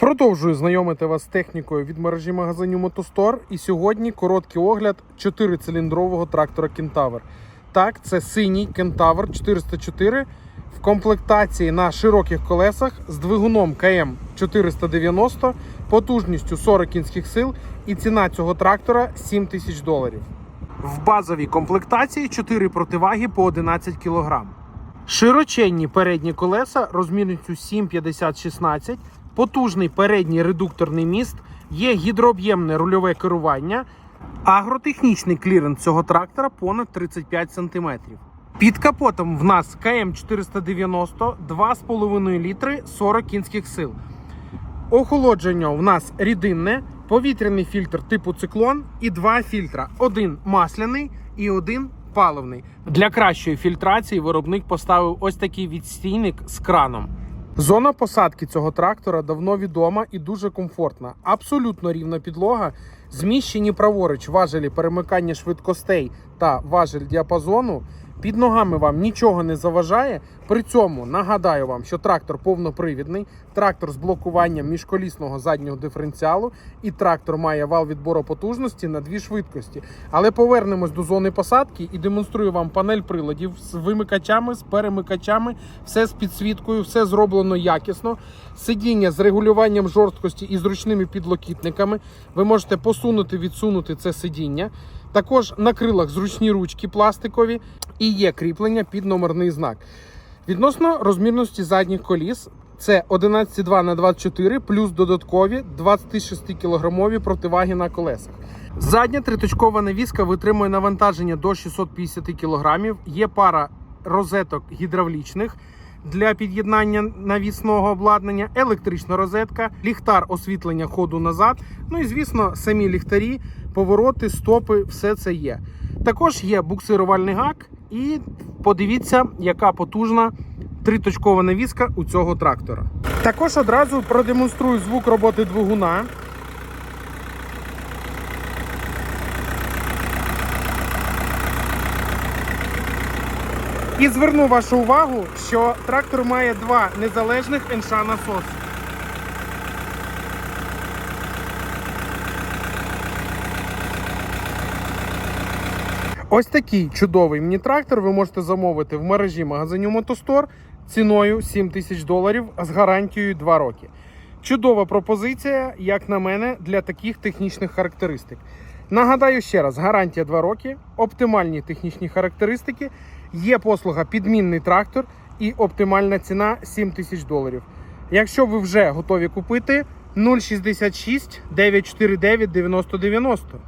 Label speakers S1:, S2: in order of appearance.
S1: Продовжую знайомити вас з технікою від мережі магазинів Мотостор. І сьогодні короткий огляд 4-циліндрового трактора Кентавр. Так, це синій Кентавр 404 в комплектації на широких колесах з двигуном КМ 490, потужністю 40 кінських сил, і ціна цього трактора 7 тисяч доларів. В базовій комплектації 4 противаги по 11 кг. Широченні передні колеса розмірністю 7,50-16, потужний передній редукторний міст, є гідрооб'ємне рульове керування, агротехнічний кліренс цього трактора понад 35 см. Під капотом в нас КМ 490, 2,5 літри 40 кінських сил. Охолодження в нас рідинне, повітряний фільтр типу циклон і два фільтра: один масляний і один паливний. Для кращої фільтрації виробник поставив ось такий відстійник з краном. Зона посадки цього трактора давно відома і дуже комфортна. Абсолютно рівна підлога, зміщені праворуч важелі перемикання швидкостей та важель діапазону. Під ногами вам нічого не заважає. При цьому нагадаю вам, що трактор повнопривідний, трактор з блокуванням міжколісного заднього диференціалу, і трактор має вал відбору потужності на дві швидкості. Але повернемось до зони посадки і демонструю вам панель приладів з вимикачами, з перемикачами, все з підсвіткою, все зроблено якісно. Сидіння з регулюванням жорсткості і зручними підлокітниками. Ви можете посунути, відсунути це сидіння. Також на крилах зручні ручки пластикові і є кріплення під номерний знак. Відносно розмірності задніх коліс, це 11,2 на 24 плюс додаткові 26 кілограмові противаги на колесах. Задня триточкова навіска витримує навантаження до 650 кг. Є пара розеток гідравлічних для під'єднання навісного обладнання, електрична розетка, ліхтар освітлення ходу назад. Ну і звісно, самі ліхтарі, повороти, стопи, все це є. Також є буксирувальний гак, і подивіться, яка потужна триточкова навіска у цього трактора. Також одразу продемонструю звук роботи двигуна. І зверну вашу увагу, що трактор має два незалежних НШ насоси. Ось такий чудовий міні-трактор ви можете замовити в мережі магазинів Мотостор ціною 7 тисяч доларів з гарантією 2 роки. Чудова пропозиція, як на мене, для таких технічних характеристик. Нагадаю ще раз: гарантія 2 роки, оптимальні технічні характеристики, є послуга підмінний трактор і оптимальна ціна 7 тисяч доларів. Якщо ви вже готові купити 066 949 9090.